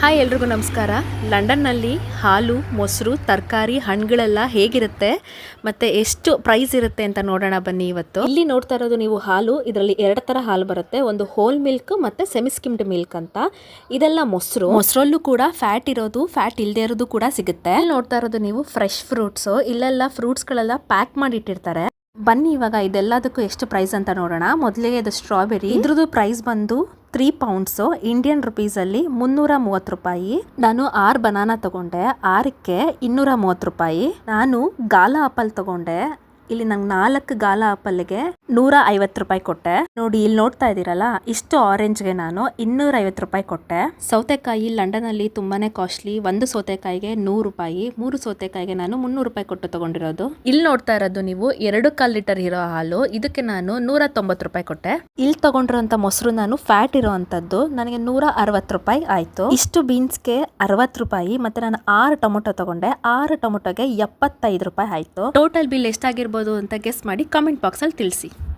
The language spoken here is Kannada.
ಹಾಯ್ ಎಲ್ರಿಗೂ ನಮಸ್ಕಾರ. ಲಂಡನ್ನಲ್ಲಿ ಹಾಲು, ಮೊಸರು, ತರಕಾರಿ, ಹಣ್ಣುಗಳೆಲ್ಲ ಹೇಗಿರುತ್ತೆ? ಮತ್ತು ಎಷ್ಟು ಪ್ರೈಸ್ ಇರುತ್ತೆ ಅಂತ ನೋಡೋಣ ಬನ್ನಿ ಇವತ್ತು. ಇಲ್ಲಿ ನೋಡ್ತಾ ಇರೋದು ನೀವು ಹಾಲು. ಇದರಲ್ಲಿ ಎರಡು ಥರ ಹಾಲು ಬರುತ್ತೆ. ಒಂದು ಹೋಲ್ ಮಿಲ್ಕ್ ಮತ್ತು ಸೆಮಿಸ್ಕಿಮ್ಡ್ ಮಿಲ್ಕ್ ಅಂತ. ಇದೆಲ್ಲ ಮೊಸರು. ಮೊಸರಲ್ಲೂ ಕೂಡ ಫ್ಯಾಟ್ ಇರೋದು ಫ್ಯಾಟ್ ಇಲ್ಲದೆ ಇರೋದು ಕೂಡ ಸಿಗುತ್ತೆ. ಇಲ್ಲಿ ನೋಡ್ತಾ ಇರೋದು ನೀವು ಫ್ರೆಶ್ ಫ್ರೂಟ್ಸು ಇಲ್ಲೆಲ್ಲ ಫ್ರೂಟ್ಸ್ಗಳೆಲ್ಲ ಪ್ಯಾಕ್ ಮಾಡಿ ಇಟ್ಟಿರ್ತಾರೆ ಬನ್ನಿ ಇವಾಗ ಇದೆಲ್ಲದಕ್ಕೂ ಎಷ್ಟು ಪ್ರೈಸ್ ಅಂತ ನೋಡೋಣ. ಮೊದಲಿಗೆ ಇದು ಸ್ಟ್ರಾಬೆರಿ ಇದ್ರದ್ದು ಪ್ರೈಸ್ ಬಂದು ತ್ರೀ ಪೌಂಡ್ಸು ಇಂಡಿಯನ್ ರುಪೀಸಲ್ಲಿ ಮುನ್ನೂರ ಮೂವತ್ತು ರೂಪಾಯಿ. ನಾನು ಆರು ಬನಾನಾ ತಗೊಂಡೆ. ಆರಕ್ಕೆ ಇನ್ನೂರ ಮೂವತ್ತು ರೂಪಾಯಿ. ನಾನು ಗಾಲ ಆಪಲ್ ತಗೊಂಡೆ. ಇಲ್ಲಿ ನಂಗೆ ನಾಲ್ಕು ಗಾಲ ಆಪಲ್ಗೆ ನೂರ ಐವತ್ತು ರೂಪಾಯಿ ಕೊಟ್ಟೆ. ನೋಡಿ, ಇಲ್ಲಿ ನೋಡ್ತಾ ಇದ್ದೀರಲ್ಲ, ಇಷ್ಟು ಆರೆಂಜ್ಗೆ ನಾನು ಇನ್ನೂರ ಐವತ್ತು ರೂಪಾಯಿ ಕೊಟ್ಟೆ. ಸೌತೆಕಾಯಿ ಲಂಡನ್ ಅಲ್ಲಿ ತುಂಬಾನೇ ಕಾಸ್ಟ್ಲಿ ಒಂದು ಸೌತೆಕಾಯಿಗೆ ನೂರು ರೂಪಾಯಿ, ಮೂರು ಸೌತೆಕಾಯಿಗೆ ನಾನು ಮುನ್ನೂರು ರೂಪಾಯಿ ಕೊಟ್ಟು ತಗೊಂಡಿರೋದು. ಇಲ್ಲಿ ನೋಡ್ತಾ ಇರೋದು ನೀವು ಎರಡು ಕಾಲ್ ಲೀಟರ್ ಇರೋ ಹಾಲು, ಇದಕ್ಕೆ ನಾನು ನೂರ ತೊಂಬತ್ತು ರೂಪಾಯಿ ಕೊಟ್ಟೆ. ಇಲ್ಲಿ ತಗೊಂಡಿರೋಂಥ ಮೊಸರು ನಾನು ಫ್ಯಾಟ್ ಇರೋವಂಥದ್ದು ನನಗೆ ನೂರ ಅರವತ್ತು ರೂಪಾಯಿ ಆಯ್ತು. ಇಷ್ಟು ಬೀನ್ಸ್ಗೆ ಅರವತ್ತು ರೂಪಾಯಿ, ಮತ್ತೆ ನಾನು ಆರು ಟೊಮೊಟೊ ತಗೊಂಡೆ. ಆರು ಟೊಮೊಟೊಗೆ ಎಪ್ಪತ್ತೈದು ರೂಪಾಯಿ ಆಯ್ತು. ಟೋಟಲ್ ಬಿಲ್ ಎಷ್ಟಾಗಿರ್ಬೋದು? ಅಂತ ಗೆಸ್ ಮಾಡಿ ಕಾಮೆಂಟ್ ಬಾಕ್ಸಲ್ಲಿ ತಿಳಿಸಿ.